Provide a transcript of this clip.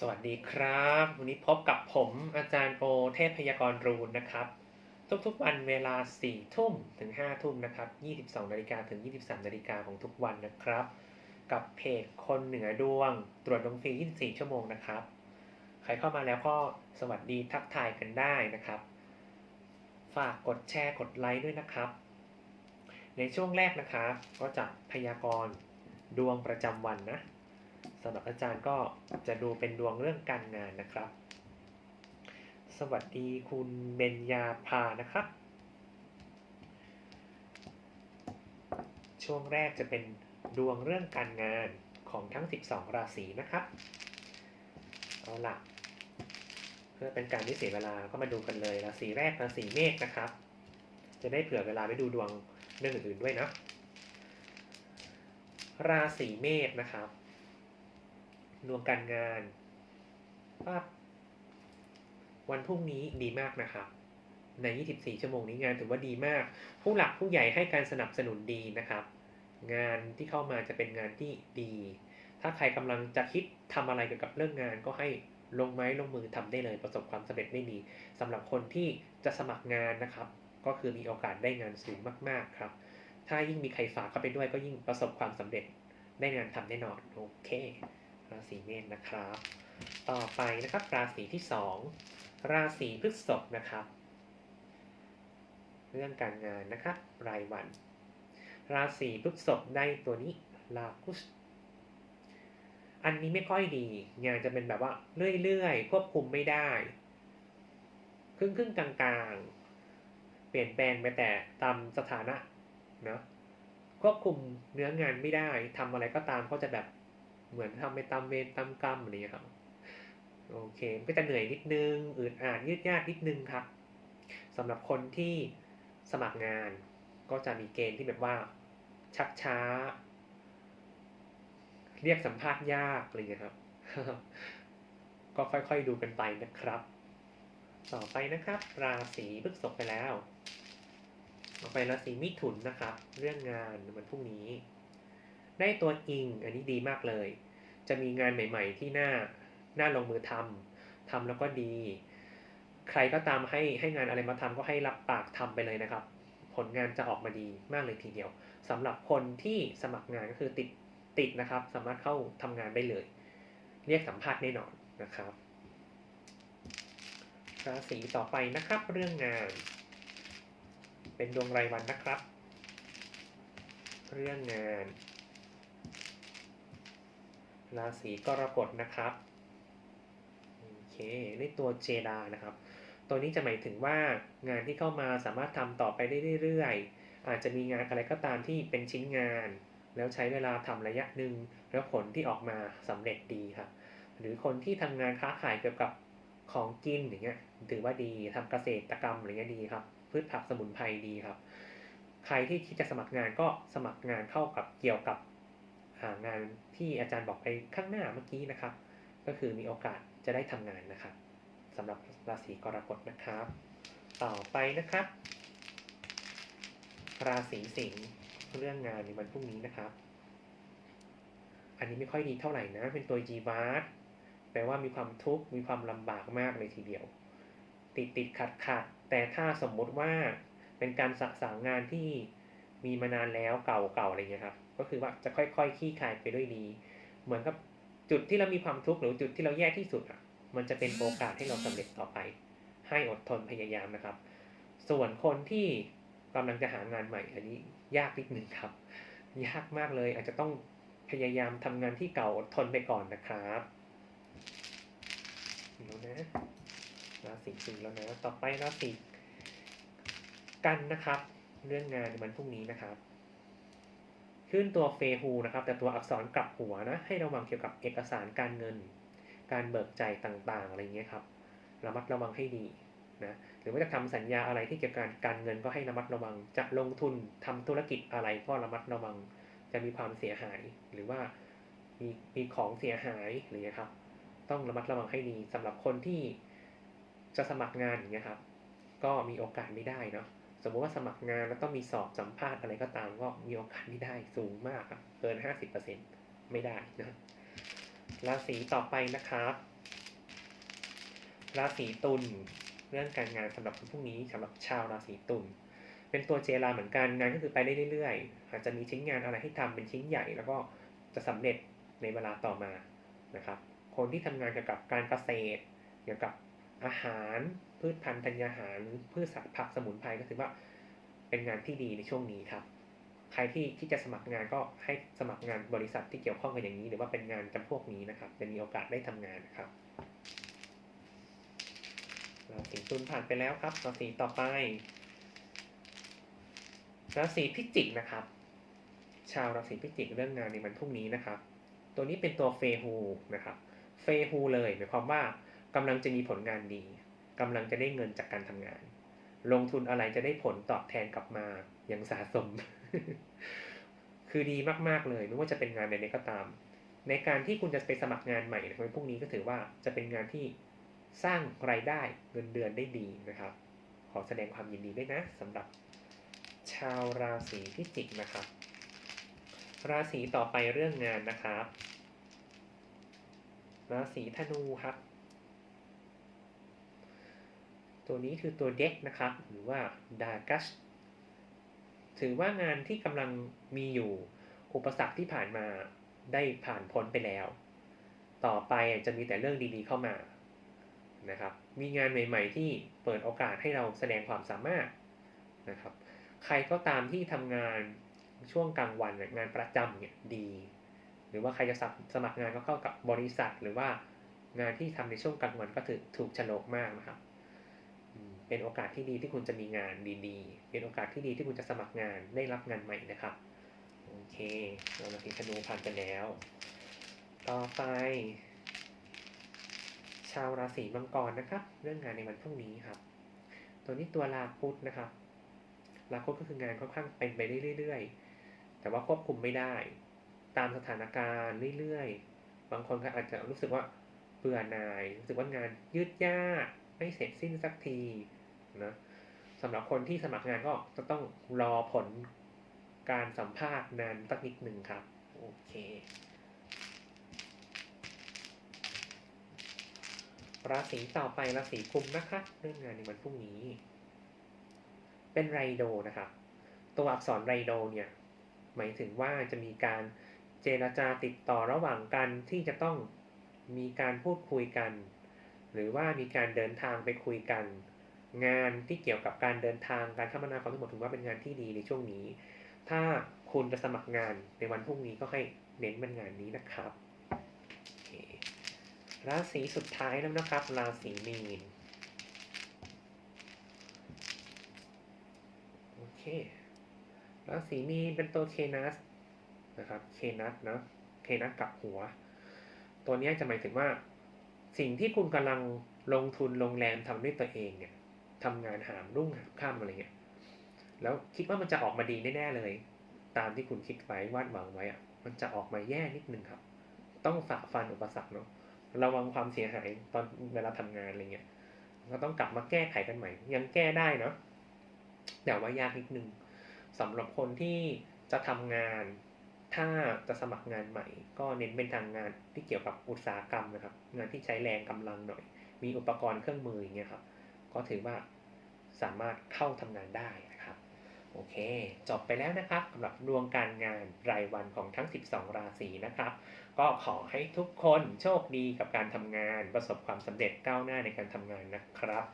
สวัสดีครับ วันนี้พบกับผมอาจารย์โอเทพพยากรรูนนะครับ ทุกๆวันเวลา 4 ทุ่มถึง 5 ทุ่มนะครับ 22 นาฬิกาถึง 23 นาฬิกาของทุกวันนะครับ กับเพจคนเหนือดวง ตรวจดวงฟรี 24 ชั่วโมงนะครับ ใครเข้ามาแล้วก็สวัสดีทักทายกันได้นะครับ ฝากกดแชร์กดไลค์ด้วยนะครับ ในช่วงแรกนะครับ ก็จะพยากรณ์ดวงประจำวันนะ สำหรับอาจารย์ก็จะดูเป็นดวงเรื่องการงานนะครับ สวัสดีคุณเบญญาภานะครับ ช่วงแรกจะเป็นดวงเรื่องการงานของทั้ง 12 ราศีนะครับ เอาล่ะเพื่อเป็นการไม่เสียเวลาก็มาดูกันเลยราศีแรกราศีเมษนะครับ จะได้เผื่อเวลาไปดูดวงเรื่องอื่นๆด้วยนะราศีเมษนะครับ ดวงการงานว่าวันพรุ่งนี้ดีมากนะครับ ใน 24 ชั่วโมงนี้งานถือว่าดีมาก ผู้หลักผู้ใหญ่ให้การสนับสนุนดีนะครับ งานที่เข้ามาจะเป็นงานที่ดี ถ้าใครกำลังจะคิดทำอะไรเกี่ยวกับเรื่องงานก็ให้ลงไม้ลงมือทำได้เลยประสบความสำเร็จได้ดีสำหรับคนที่จะสมัครงานนะครับ ก็คือมีโอกาสได้งานสูงมากๆครับ ถ้ายิ่งมีใครฝากเข้าไปด้วยก็ยิ่งประสบความสำเร็จได้งานทำแน่นอนโอเค ราศีเมษนะครับ ต่อไปนะครับราศีที่สองราศีพฤษภนะครับ เรื่องการงานนะครับรายวัน ราศีพฤษภได้ตัวนี้ลาคุสอันนี้ไม่ค่อยดี งานจะเป็นแบบว่าเรื่อยๆ ควบคุมไม่ได้ ครึ่งครึ่งๆกลางๆ เปลี่ยนแปลงไปแต่ตามสถานะเนาะควบคุมเนื้องานไม่ได้ทำอะไรก็ตามเขาจะแบบ เหมือนทำไปตามเวรตามกรรมอะไรอย่างเงี้ยครับโอเคมันก็จะเหนื่อยนิดนึงอืดอานยืดยาดนิดนึงครับสำหรับคนที่สมัครงานก็จะมีเกณฑ์ที่แบบว่าชักช้า เรียกสัมภาษณ์ยากอะไรอย่างเงี้ยครับ ก็ค่อยๆดูกันไปนะครับ ต่อไปนะครับ ราศีพฤษภไปแล้วต่อไปราศีมิถุนนะครับ เรื่องงานวันพรุ่งนี้ ได้ตัวอิง อันนี้ดีมากเลย จะมีงานใหม่ ๆ ที่น่าน่าลงมือทำทำแล้วก็ดี ใครก็ตามให้ให้งานอะไรมาทำก็ให้รับปากทำไปเลยนะครับ ผลงานจะออกมาดีมากเลยทีเดียวสำหรับคนที่สมัครงานก็คือติดติดนะครับ สามารถเข้าทำงานได้เลย เรียกสัมภาษณ์แน่นอนนะครับราศีต่อไปนะครับ เรื่องงาน เป็นดวงรายวันนะครับ เรื่องงาน ราศีกรกฎนะครับโอเคได้ตัวเจดานะครับ ตัวนี้จะหมายถึงว่างานที่เข้ามาสามารถทำต่อไปได้เรื่อยๆ อาจจะมีงานอะไรก็ตามที่เป็นชิ้นงาน แล้วใช้เวลาทำระยะหนึ่งแล้วผลที่ออกมาสำเร็จดีครับหรือคนที่ทำงานค้าขายเกี่ยวกับของกินอย่างเงี้ยถือว่าดีทำเกษตรกรรมอะไรเงี้ยดีครับพืชผักสมุนไพรดีครับ ใครที่คิดจะสมัครงานก็สมัครงานเข้ากับเกี่ยวกับางานที่อาจารย์บอกไปข้างหน้าเมื่อกี้นะครับ ก็คือมีโอกาสจะได้ทำงานนะครับสำหรับราศีกรกฎนะครับ ต่อไปนะครับ ราศีสิงห์เรื่องงานในวันพรุ่งนี้นะครับ อันนี้ไม่ค่อยดีเท่าไหร่นะ เป็นตัวจีวาร์แปลว่ามีความทุกข์มีความลำบากมากเลยทีเดียว ติดติดขัดขัดแต่ถ้าสมมุติว่าเป็นการสะสางงานที่มีมานานแล้วเก่าเก่าอะไรเงี้ยครับ ก็คือว่าจะค่อยๆคลี่คลายไปด้วยดี เหมือนกับจุดที่เรามีความทุกข์หรือจุดที่เราแย่ที่สุดอะ มันจะเป็นโอกาสให้เราสำเร็จต่อไป ให้อดทนพยายามนะครับ ส่วนคนที่กำลังจะหางานใหม่ อันนี้ยากนิดนึงครับ ยากมากเลย อาจจะต้องพยายามทำงานที่เก่าอดทนไปก่อนนะครับแล้วนะราศีสิงห์แล้วนะต่อไปราศีกันนะครับ เรื่องงานในวันพรุ่งนี้นะครับ ขึ้นตัวเฟฮูนะครับ แต่ตัวอักษรกลับหัวนะ ให้ระวังเกี่ยวกับเอกสารการเงิน การเบิกจ่ายต่างๆ อะไรเงี้ยครับ ระมัดระวังให้ดีนะ หรือว่าจะทำสัญญาอะไรที่เกี่ยวกับการเงินก็ให้ระมัดระวัง จะลงทุนทำธุรกิจอะไรก็ระมัดระวัง จะมีความเสียหาย หรือว่ามีมีของเสียหายหรือครับ ต้องระมัดระวังให้ดีสำหรับคนที่จะสมัครงานอย่างเงี้ยครับ ก็มีโอกาสไม่ได้เนาะ สมมติว่าสมัครงานแล้วต้องมีสอบสัมภาษณ์อะไรก็ตามก็มีโอกาสไม่ได้สูงมากครับเกินห้าสิบเปอร์เซ็นไม่ได้นะราศีต่อไปนะครับ ราศีตุลเรื่องการงานสำหรับคนพวกนี้สำหรับชาวราศีตุลเป็นตัวเจราเหมือนกันงานก็คือไปได้เรื่อยๆอาจจะมีชิ้นงานอะไรให้ทำเป็นชิ้นใหญ่ แล้วก็จะสำเร็จในเวลาต่อมานะครับ คนที่ทำงานเกี่ยวกับการเกษตร เกี่ยวกับอาหาร พืชพันธุ์ธัญญาหารพืชสัตว์ผักสมุนไพรก็ถือว่าเป็นงานที่ดีในช่วงนี้ครับ ใครที่ที่จะสมัครงานก็ให้สมัครงานบริษัทที่เกี่ยวข้องกันอย่างนี้ หรือว่าเป็นงานจำพวกนี้นะครับ จะมีโอกาสได้ทำงานนะครับราศีตุลผ่านไปแล้วครับราศีต่อไปราศีพิจิกนะครับ ชาวราศีพิจิกเรื่องงานในวันพรุ่งนี้นะครับ ตัวนี้เป็นตัวเฟฮูนะครับ เฟฮูเลยหมายความว่ากำลังจะมีผลงานดี กำลังจะได้เงินจากการทำงาน ลงทุนอะไรจะได้ผลตอบแทนกลับมาอย่างสะสม คือดีมากๆเลย ไม่ว่าจะเป็นงานใดๆก็ตาม ในการที่คุณจะไปสมัครงานใหม่ในวันพรุ่งนี้ก็ถือว่าจะเป็นงานที่สร้างรายได้เงินเดือนได้ดีนะครับ ขอแสดงความยินดีด้วยนะสำหรับ ชาวราศีพิจิกนะครับ ราศีต่อไปเรื่องงานนะครับ ราศีธนูครับ ตัวนี้คือตัวเด็กนะครับ หรือว่าดากัสถือว่างานที่กำลังมีอยู่อุปสรรคที่ผ่านมาได้ผ่านพ้นไปแล้ว ต่อไปจะมีแต่เรื่องดีๆเข้ามานะครับ มีงานใหม่ ๆ ที่เปิดโอกาสให้เราแสดงความสามารถนะครับ ใครก็ตามที่ทำงานช่วงกลางวันงานประจำเนี่ยดี หรือว่าใครจะสมัครงานก็เข้ากับบริษัท หรือว่างานที่ทำในช่วงกลางวันก็ถือถูกฉลกมากนะครับ เป็นโอกาสที่ดีที่คุณจะมีงานดีๆ เป็นโอกาสที่ดีที่คุณจะสมัครงานได้รับงานใหม่นะครับ โอเคเรามาทีธนูผ่านไปแล้ว ต่อไป ชาวราศีมังกรนะครับ เรื่องงานในวันพรุ่งนี้ครับ ตัวนี้ตัวลาพุธนะครับ ลาพุธก็คืองานค่อนข้างเป็นไปได้เรื่อยๆ แต่ว่าควบคุมไม่ได้ ตามสถานการณ์เรื่อยๆ บางคนก็อาจจะรู้สึกว่าเบื่อหน่าย รู้สึกว่างานยืดยาก ไม่เสร็จสิ้นสักทีนะสำหรับคนที่สมัครงานก็จะต้องรอผลการสัมภาษณ์นานสักนิดหนึ่งครับ โอเค ราศีต่อไปราศีกุมนะคะ เรื่องงานในวันพรุ่งนี้ เป็นไรโดนะครับ ตัวอักษรไรโดเนี่ย หมายถึงว่าจะมีการเจรจาติดต่อระหว่างกันที่จะต้องมีการพูดคุยกัน หรือว่ามีการเดินทางไปคุยกัน งานที่เกี่ยวกับการเดินทางการคมนาคมทั้งหมดถือว่าเป็นงานที่ดีในช่วงนี้ ถ้าคุณจะสมัครงานในวันพรุ่งนี้ก็ให้เน้นเป็นงานนี้นะครับราศีสุดท้ายแล้วนะครับ ราศีมีนโอเคราศีมีนเป็นตัวเคนัสนะครับเคนัสนะเคนัสกับหัว ตัวนี้จะหมายถึงว่า สิ่งที่คุณกำลังลงทุนลงแรงทำด้วยตัวเองเนี่ยทำงานหามรุ่งหามข้ามอะไรเงี้ยแล้วคิดว่ามันจะออกมาดีแน่ๆเลย ตามที่คุณคิดไว้วาดหวังไว้อะมันจะออกมาแย่นิดนึงครับ ต้องฝ่าฟันอุปสรรคเนาะระวังความเสียหายตอนเวลาทำงานอะไรเงี้ยก็ต้องกลับมาแก้ไขกันใหม่ ยังแก้ได้เนาะแต่ว่ายากนิดนึงสำหรับคนที่จะทำงาน ถ้าจะสมัครงานใหม่ ก็เน้นเป็นทางงานที่เกี่ยวกับอุตสาหกรรมนะครับ งานที่ใช้แรงกำลังหน่อย มีอุปกรณ์เครื่องมืออย่างเงี้ยครับ ก็ถือว่าสามารถเข้าทำงานได้นะครับ โอเค จบไปแล้วนะครับสำหรับดวงการงานรายวันของทั้ง 12 ราศีนะครับ ก็ขอให้ทุกคนโชคดีกับการทำงาน ประสบความสำเร็จก้าวหน้าในการทำงานนะครับ